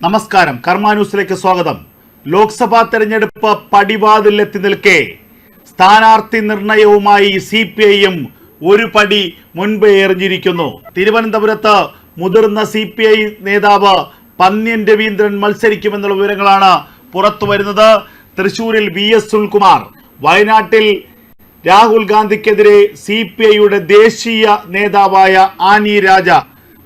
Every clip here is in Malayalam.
നമസ്കാരം. കർമ്മ ന്യൂസിലേക്ക് സ്വാഗതം. ലോക്സഭാ തെരഞ്ഞെടുപ്പ് പടിവാതിലെത്തി നിൽക്കെ. സ്ഥാനാർത്ഥി നിർണയവുമായി സി പി ഐയും ഒരു പടി മുൻപ് എറിഞ്ഞിരിക്കുന്നു. തിരുവനന്തപുരത്ത് മുതിർന്ന സി പി ഐ നേതാവ് പന്ന്യൻ രവീന്ദ്രൻ മത്സരിക്കുമെന്നുള്ള വിവരങ്ങളാണ് പുറത്തു വരുന്നത്. തൃശൂരിൽ വി എസ് സുൽകുമാർ വയനാട്ടിൽ രാഹുൽ ഗാന്ധിക്കെതിരെ സി പി ഐയുടെ ദേശീയ നേതാവായ ആനി രാജ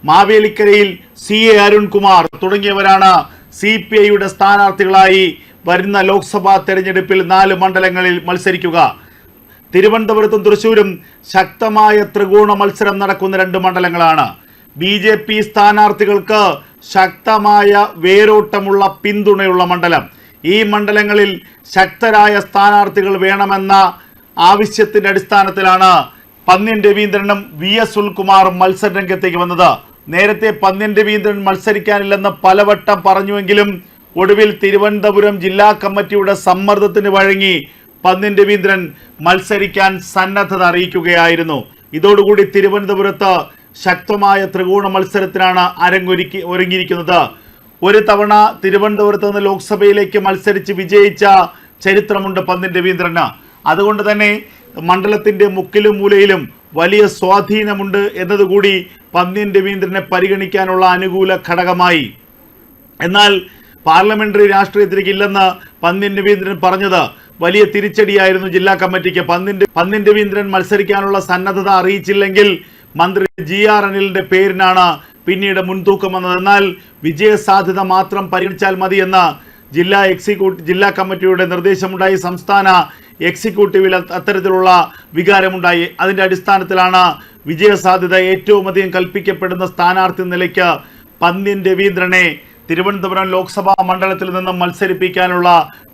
മാവേലിക്കരയിൽ സി എ അരുൺകുമാർ തുടങ്ങിയവരാണ് സി പി ഐയുടെ സ്ഥാനാർത്ഥികളായി വരുന്ന ലോക്സഭാ തെരഞ്ഞെടുപ്പിൽ നാല് മണ്ഡലങ്ങളിൽ മത്സരിക്കുക. തിരുവനന്തപുരത്തും തൃശൂരും ശക്തമായ ത്രികോണ മത്സരം നടക്കുന്ന രണ്ട് മണ്ഡലങ്ങളാണ്. ബി ജെ പി സ്ഥാനാർത്ഥികൾക്ക് ശക്തമായ വേരോട്ടമുള്ള പിന്തുണയുള്ള മണ്ഡലം. ഈ മണ്ഡലങ്ങളിൽ ശക്തരായ സ്ഥാനാർത്ഥികൾ വേണമെന്ന ആവശ്യത്തിന്റെ അടിസ്ഥാനത്തിലാണ് പന്ന്യൻ രവീന്ദ്രനും വി എസ് സുൽകുമാറും മത്സരരംഗത്തേക്ക് വന്നത്. നേരത്തെ പന്ന്യൻ രവീന്ദ്രൻ മത്സരിക്കാനില്ലെന്ന് പലവട്ടം പറഞ്ഞുവെങ്കിലും ഒടുവിൽ തിരുവനന്തപുരം ജില്ലാ കമ്മിറ്റിയുടെ സമ്മർദ്ദത്തിന് വഴങ്ങി പന്ന്യൻ രവീന്ദ്രൻ മത്സരിക്കാൻ സന്നദ്ധത അറിയിക്കുകയായിരുന്നു. ഇതോടുകൂടി തിരുവനന്തപുരത്ത് ശക്തമായ ത്രികോണ മത്സരത്തിനാണ് അരങ്ങൊരുക്കി ഒരുങ്ങിയിരിക്കുന്നത്. ഒരു തവണ തിരുവനന്തപുരത്ത് നിന്ന് ലോക്സഭയിലേക്ക് മത്സരിച്ച് വിജയിച്ച ചരിത്രമുണ്ട് പന്ന്യൻ രവീന്ദ്രന് അതുകൊണ്ട് തന്നെ മണ്ഡലത്തിന്റെ മുക്കിലും മൂലയിലും വലിയ സ്വാധീനമുണ്ട് എന്നതുകൂടി പന്ന്യൻ രവീന്ദ്രനെ പരിഗണിക്കാനുള്ള അനുകൂല ഘടകമായി. എന്നാൽ പാർലമെന്ററി രാഷ്ട്രീയത്തിലേക്ക് ഇല്ലെന്ന് പന്ന്യൻ രവീന്ദ്രൻ പറഞ്ഞത് വലിയ തിരിച്ചടിയായിരുന്നു ജില്ലാ കമ്മിറ്റിക്ക്. പന്ന്യൻ പന്ന്യൻ രവീന്ദ്രൻ മത്സരിക്കാനുള്ള സന്നദ്ധത അറിയിച്ചില്ലെങ്കിൽ മന്ത്രി ജി ആർ അനിലിന്റെ പേരിനാണ് പിന്നീട് മുൻതൂക്കം വന്നത് എന്നാൽ വിജയസാധ്യത മാത്രം പരിഗണിച്ചാൽ മതിയെന്ന് ജില്ലാ എക്സിക്യൂട്ടീവ് ജില്ലാ കമ്മിറ്റിയുടെ നിർദ്ദേശമുണ്ടായി. സംസ്ഥാന എക്സിക്യൂട്ടീവിൽ അത്തരത്തിലുള്ള വികാരമുണ്ടായി. അതിന്റെ അടിസ്ഥാനത്തിലാണ് വിജയസാധ്യത ഏറ്റവും അധികം കൽപ്പിക്കപ്പെടുന്ന സ്ഥാനാർത്ഥി നിലയ്ക്ക് പന്ന്യൻ രവീന്ദ്രനെ തിരുവനന്തപുരം ലോക്സഭാ മണ്ഡലത്തിൽ നിന്നും മത്സരിപ്പിക്കാനുള്ള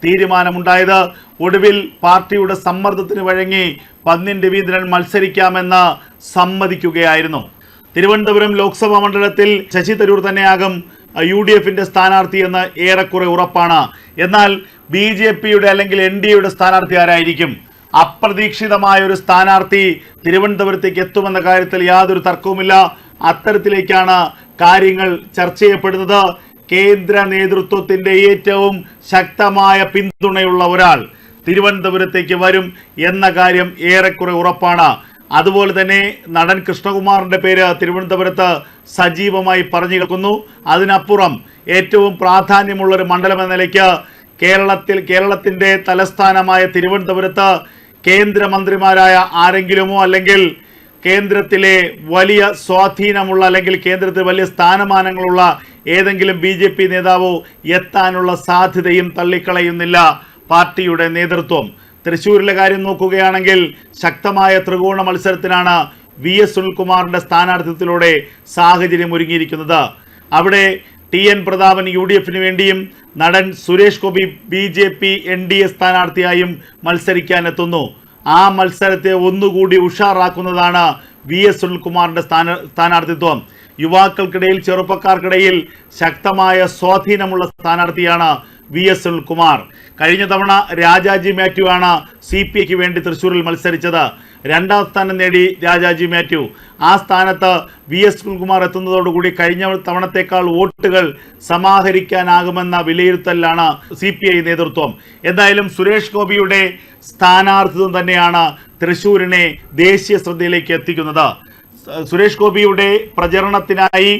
തീരുമാനമുണ്ടായത്. ഒടുവിൽ പാർട്ടിയുടെ സമ്മർദ്ദത്തിന് വഴങ്ങി പന്ന്യൻ രവീന്ദ്രൻ മത്സരിക്കാമെന്ന് സമ്മതിക്കുകയായിരുന്നു. തിരുവനന്തപുരം ലോക്സഭാ മണ്ഡലത്തിൽ ശശി തരൂർ തന്നെയാകും യു ഡി എഫിന്റെ സ്ഥാനാർത്ഥി എന്ന് ഏറെക്കുറെ ഉറപ്പാണ്. എന്നാൽ ബി ജെ പിയുടെ അല്ലെങ്കിൽ എൻ ഡി എയുടെ സ്ഥാനാർത്ഥി ആരായിരിക്കും? അപ്രതീക്ഷിതമായ ഒരു സ്ഥാനാർത്ഥി തിരുവനന്തപുരത്തേക്ക് എത്തുമെന്ന കാര്യത്തിൽ യാതൊരു തർക്കവുമില്ല. അത്തരത്തിലേക്കാണ് കാര്യങ്ങൾ ചർച്ച ചെയ്യപ്പെടുന്നത്. കേന്ദ്ര നേതൃത്വത്തിന്റെ ഏറ്റവും ശക്തമായ പിന്തുണയുള്ള ഒരാൾ തിരുവനന്തപുരത്തേക്ക് വരും എന്ന കാര്യം ഏറെക്കുറെ ഉറപ്പാണ്. അതുപോലെ തന്നെ നടൻ കൃഷ്ണകുമാറിന്റെ പേര് തിരുവനന്തപുരത്ത് സജീവമായി പറഞ്ഞു കേൾക്കുന്നു. അതിനപ്പുറം ഏറ്റവും പ്രാധാന്യമുള്ളൊരു മണ്ഡലം എന്ന നിലയ്ക്ക് കേരളത്തിൽ കേരളത്തിന്റെ തലസ്ഥാനമായ തിരുവനന്തപുരത്ത് കേന്ദ്രമന്ത്രിമാരായ ആരെങ്കിലുമോ അല്ലെങ്കിൽ കേന്ദ്രത്തിലെ വലിയ സ്വാധീനമുള്ള അല്ലെങ്കിൽ കേന്ദ്രത്തിൽ വലിയ സ്ഥാനമാനങ്ങളുള്ള ഏതെങ്കിലും ബി ജെ പി നേതാവോ എത്താനുള്ള സാധ്യതയും തള്ളിക്കളയുന്നില്ല പാർട്ടിയുടെ നേതൃത്വം. തൃശ്ശൂരിലെ കാര്യം നോക്കുകയാണെങ്കിൽ ശക്തമായ ത്രികോണ മത്സരത്തിനാണ് വി എസ് സുനിൽകുമാറിന്റെ സ്ഥാനാർത്ഥിത്വത്തിലൂടെ സാഹചര്യം ഒരുങ്ങിയിരിക്കുന്നത്. അവിടെ T N Prathapan U D എഫിന് വേണ്ടിയും നടൻ Suresh Gopi B J P N D A സ്ഥാനാർത്ഥിയായും മത്സരിക്കാനെത്തുന്നു. ആ മത്സരത്തെ ഒന്നുകൂടി ഉഷാറാക്കുന്നതാണ് വി എസ് സുനിൽകുമാറിന്റെ സ്ഥാന സ്ഥാനാർത്ഥിത്വം. യുവാക്കൾക്കിടയിൽ ചെറുപ്പക്കാർക്കിടയിൽ ശക്തമായ സ്വാധീനമുള്ള സ്ഥാനാർത്ഥിയാണ് വി എസ് സുനിൽകുമാർ കഴിഞ്ഞ തവണ രാജാജി മാത്യു ആണ് സി പി ഐക്ക് വേണ്ടി തൃശ്ശൂരിൽ മത്സരിച്ചത്. രണ്ടാം സ്ഥാനം നേടി രാജാജി മാത്യു. ആ സ്ഥാനത്ത് വി എസ് സുനിൽകുമാർ എത്തുന്നതോടുകൂടി കഴിഞ്ഞ തവണത്തേക്കാൾ വോട്ടുകൾ സമാഹരിക്കാനാകുമെന്ന വിലയിരുത്തലിലാണ് സി പി ഐ നേതൃത്വം. എന്തായാലും സുരേഷ് ഗോപിയുടെ സ്ഥാനാർത്ഥിത്വം തന്നെയാണ് തൃശ്ശൂരിനെ ദേശീയ ശ്രദ്ധയിലേക്ക് എത്തിക്കുന്നത്. സുരേഷ് ഗോപിയുടെ പ്രചരണത്തിനായി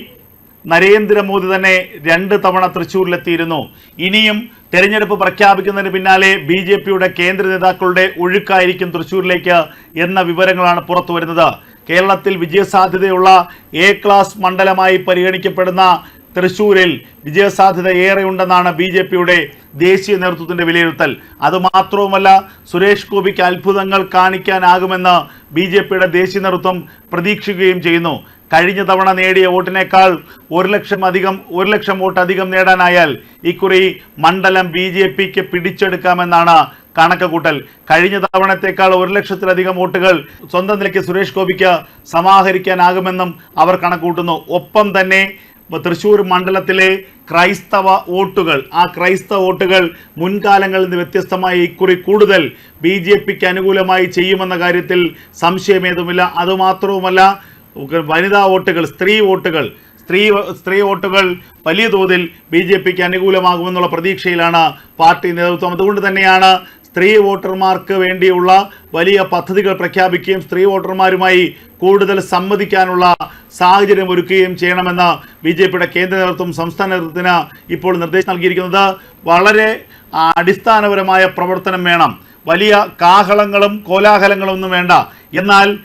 നരേന്ദ്രമോദി തന്നെ രണ്ട് തവണ തൃശ്ശൂരിലെത്തിയിരുന്നു ഇനിയും തെരഞ്ഞെടുപ്പ് പ്രഖ്യാപിക്കുന്നതിന് പിന്നാലെ ബി ജെ പിയുടെ കേന്ദ്ര നേതാക്കളുടെ ഒഴുക്കായിരിക്കും തൃശ്ശൂരിലേക്ക് എന്ന വിവരങ്ങളാണ് പുറത്തു വരുന്നത് കേരളത്തിൽ വിജയസാധ്യതയുള്ള എ ക്ലാസ് മണ്ഡലമായി പരിഗണിക്കപ്പെടുന്ന തൃശൂരിൽ വിജയസാധ്യത ഏറെയുണ്ടെന്നാണ് ബി ജെ പിയുടെ ദേശീയ നേതൃത്വത്തിന്റെ വിലയിരുത്തൽ. അതുമാത്രവുമല്ല സുരേഷ് ഗോപിക്ക് അത്ഭുതങ്ങൾ കാണിക്കാനാകുമെന്ന് ബി ജെ പിയുടെ ദേശീയ നേതൃത്വം പ്രതീക്ഷിക്കുകയും ചെയ്യുന്നു. കഴിഞ്ഞ തവണ നേടിയ വോട്ടിനേക്കാൾ ഒരു ലക്ഷം അധികം ഒരു ലക്ഷം വോട്ട് അധികം നേടാനായാൽ ഇക്കുറി മണ്ഡലം ബി ജെ പിക്ക് പിടിച്ചെടുക്കാമെന്നാണ് കണക്ക് കൂട്ടൽ കഴിഞ്ഞ തവണത്തേക്കാൾ ഒരു ലക്ഷത്തിലധികം വോട്ടുകൾ സ്വന്തം നിലയ്ക്ക് സുരേഷ് ഗോപിക്ക് സമാഹരിക്കാനാകുമെന്നും അവർ കണക്കൂട്ടുന്നു ഒപ്പം തന്നെ തൃശൂർ മണ്ഡലത്തിലെ ക്രൈസ്തവ വോട്ടുകൾ ആ ക്രൈസ്തവ വോട്ടുകൾ മുൻകാലങ്ങളിൽ നിന്ന് വ്യത്യസ്തമായി ഇക്കുറി കൂടുതൽ ബി ജെ പിക്ക് അനുകൂലമായി ചെയ്യുമെന്ന കാര്യത്തിൽ സംശയമേതുമില്ല. അതുമാത്രവുമല്ല വനിതാ വോട്ടുകൾ സ്ത്രീ വോട്ടുകൾ സ്ത്രീ സ്ത്രീ വോട്ടുകൾ വലിയ തോതിൽ ബി ജെ പിക്ക് അനുകൂലമാകുമെന്നുള്ള പ്രതീക്ഷയിലാണ് പാർട്ടി നേതൃത്വം. അതുകൊണ്ട് തന്നെയാണ് സ്ത്രീ വോട്ടർമാർക്ക് വേണ്ടിയുള്ള വലിയ പദ്ധതികൾ പ്രഖ്യാപിക്കുകയും സ്ത്രീ വോട്ടർമാരുമായി കൂടുതൽ സമ്മതിക്കാനുള്ള സാഹചര്യം ഒരുക്കുകയും ചെയ്യണമെന്ന് ബി ജെ പിയുടെ കേന്ദ്ര നേതൃത്വം സംസ്ഥാന നേതൃത്വത്തിന് ഇപ്പോൾ നിർദ്ദേശം നൽകിയിരിക്കുന്നത്. വളരെ അടിസ്ഥാനപരമായ പ്രവർത്തനം വേണം. വലിയ കാഹളങ്ങളും കോലാഹലങ്ങളും ഒന്നും വേണ്ട. എന്നാൽ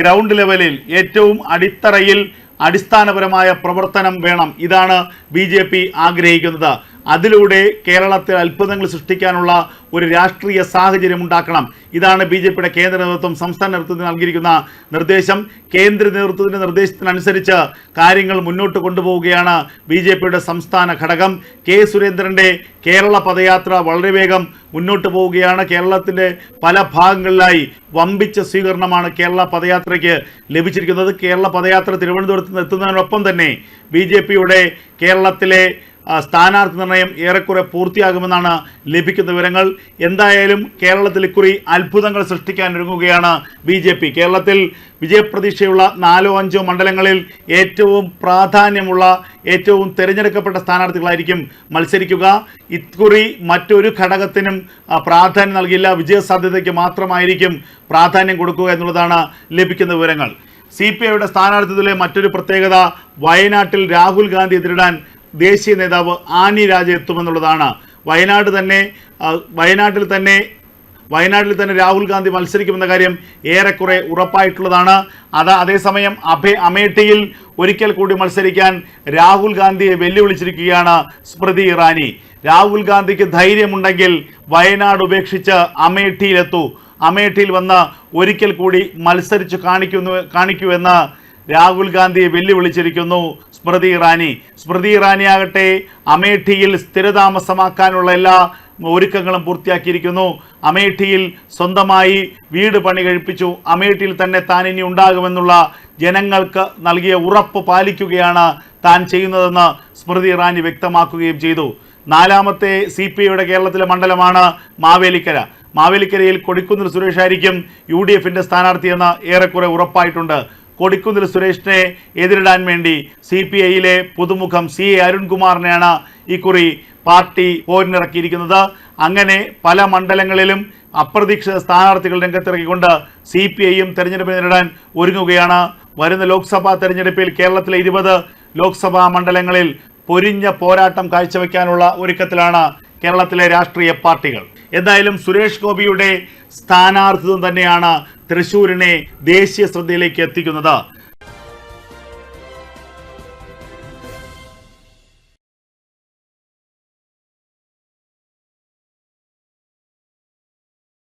ഗ്രൗണ്ട് ലെവലിൽ ഏറ്റവും അടിത്തറയിൽ അടിസ്ഥാനപരമായ പ്രവർത്തനം വേണം. ഇതാണ് ബി ആഗ്രഹിക്കുന്നത്. അതിലൂടെ കേരളത്തിൽ അത്ഭുതങ്ങൾ സൃഷ്ടിക്കാനുള്ള ഒരു രാഷ്ട്രീയ സാഹചര്യം ഉണ്ടാക്കണം. ഇതാണ് ബി ജെ പിയുടെ കേന്ദ്ര നേതൃത്വം സംസ്ഥാന നേതൃത്വത്തിന് നൽകിയിരിക്കുന്ന നിർദ്ദേശം. കേന്ദ്ര നേതൃത്വത്തിന്റെ നിർദ്ദേശത്തിനനുസരിച്ച് കാര്യങ്ങൾ മുന്നോട്ട് കൊണ്ടുപോവുകയാണ് ബി ജെ പിയുടെ സംസ്ഥാന ഘടകം. കെ സുരേന്ദ്രന്റെ കേരള പദയാത്ര വളരെ വേഗം മുന്നോട്ട് പോവുകയാണ്. കേരളത്തിന്റെ പല ഭാഗങ്ങളിലായി വമ്പിച്ച സ്വീകരണമാണ് കേരള പദയാത്രയ്ക്ക് ലഭിച്ചിരിക്കുന്നത്. കേരള പദയാത്ര തിരുവനന്തപുരത്ത് നിന്ന് എത്തുന്നതിനൊപ്പം തന്നെ ബി കേരളത്തിലെ സ്ഥാനാർത്ഥി നിർണയം ഏറെക്കുറെ പൂർത്തിയാകുമെന്നാണ് ലഭിക്കുന്ന വിവരങ്ങൾ. എന്തായാലും കേരളത്തിൽ ഇക്കുറി അത്ഭുതങ്ങൾ സൃഷ്ടിക്കാൻ ഒരുങ്ങുകയാണ് ബി ജെ പി. കേരളത്തിൽ വിജയപ്രതീക്ഷയുള്ള നാലോ അഞ്ചോ മണ്ഡലങ്ങളിൽ ഏറ്റവും പ്രാധാന്യമുള്ള ഏറ്റവും തിരഞ്ഞെടുക്കപ്പെട്ട സ്ഥാനാർത്ഥികളായിരിക്കും മത്സരിക്കുക. ഇക്കുറി മറ്റൊരു ഘടകത്തിനും പ്രാധാന്യം നൽകില്ല വിജയസാധ്യതയ്ക്ക് മാത്രമായിരിക്കും പ്രാധാന്യം കൊടുക്കുക എന്നുള്ളതാണ് ലഭിക്കുന്ന വിവരങ്ങൾ. സി പി ഐയുടെ സ്ഥാനാർത്ഥിത്വത്തിലെ മറ്റൊരു പ്രത്യേകത വയനാട്ടിൽ രാഹുൽ ഗാന്ധി എതിരിടാൻ ദേശീയ നേതാവ് ആനി രാജ എത്തുമെന്നുള്ളതാണ്. വയനാട് തന്നെ വയനാട്ടിൽ തന്നെ വയനാട്ടിൽ തന്നെ രാഹുൽ ഗാന്ധി മത്സരിക്കുമെന്ന കാര്യം ഏറെക്കുറെ ഉറപ്പായിട്ടുള്ളതാണ്. അത് അതേസമയം അഭയ അമേഠിയിൽ ഒരിക്കൽ കൂടി മത്സരിക്കാൻ രാഹുൽ ഗാന്ധിയെ വെല്ലുവിളിച്ചിരിക്കുകയാണ് സ്മൃതി ഇറാനി. രാഹുൽ ഗാന്ധിക്ക് ധൈര്യമുണ്ടെങ്കിൽ വയനാട് ഉപേക്ഷിച്ച് അമേഠിയിലെത്തൂ. അമേഠിയിൽ വന്ന് ഒരിക്കൽ കൂടി മത്സരിച്ച് കാണിക്കുന്നു കാണിക്കൂ എന്ന് രാഹുൽ ഗാന്ധിയെ വെല്ലുവിളിച്ചിരിക്കുന്നു. സ്മൃതി ഇറാനി. സ്മൃതി ഇറാനി ആകട്ടെ അമേഠിയിൽ സ്ഥിരതാമസമാക്കാനുള്ള എല്ലാ ഒരുക്കങ്ങളും പൂർത്തിയാക്കിയിരിക്കുന്നു. അമേഠിയിൽ സ്വന്തമായി വീട് പണി കഴിപ്പിച്ചു. അമേഠിയിൽ തന്നെ താൻ ഇനി ഉണ്ടാകുമെന്നുള്ള ജനങ്ങൾക്ക് നൽകിയ ഉറപ്പ് പാലിക്കുകയാണ് താൻ ചെയ്യുന്നതെന്ന് സ്മൃതി ഇറാനി വ്യക്തമാക്കുകയും ചെയ്തു. നാലാമത്തെ സി പി ഐയുടെ കേരളത്തിലെ മണ്ഡലമാണ് മാവേലിക്കര. മാവേലിക്കരയിൽ കൊടിക്കുന്നിൽ സുരേഷ് ആയിരിക്കും യു ഡി എഫിന്റെ സ്ഥാനാർത്ഥിയെന്ന് ഏറെക്കുറെ ഉറപ്പായിട്ടുണ്ട്. കൊടിക്കുന്നിൽ സുരേഷിനെ എതിരിടാൻ വേണ്ടി സി പി ഐയിലെ പുതുമുഖം സി എ അരുൺകുമാറിനെയാണ് ഇക്കുറി പാർട്ടി പോരിനിറക്കിയിരിക്കുന്നത്. അങ്ങനെ പല മണ്ഡലങ്ങളിലും അപ്രതീക്ഷിത സ്ഥാനാർത്ഥികൾ രംഗത്തിറക്കിക്കൊണ്ട് സി പി ഐയും തെരഞ്ഞെടുപ്പ് നേരിടാൻ ഒരുങ്ങുകയാണ്. വരുന്ന ലോക്സഭാ തെരഞ്ഞെടുപ്പിൽ കേരളത്തിലെ ഇരുപത് ലോക്സഭാ മണ്ഡലങ്ങളിൽ പൊരിഞ്ഞ പോരാട്ടം കാഴ്ചവെക്കാനുള്ള ഒരുക്കത്തിലാണ് കേരളത്തിലെ രാഷ്ട്രീയ പാർട്ടികൾ. എന്തായാലും സുരേഷ് ഗോപിയുടെ സ്ഥാനാർത്ഥിത്വം തന്നെയാണ് തൃശൂരിനെ ദേശീയ ശ്രദ്ധയിലേക്ക് എത്തിക്കുന്നത്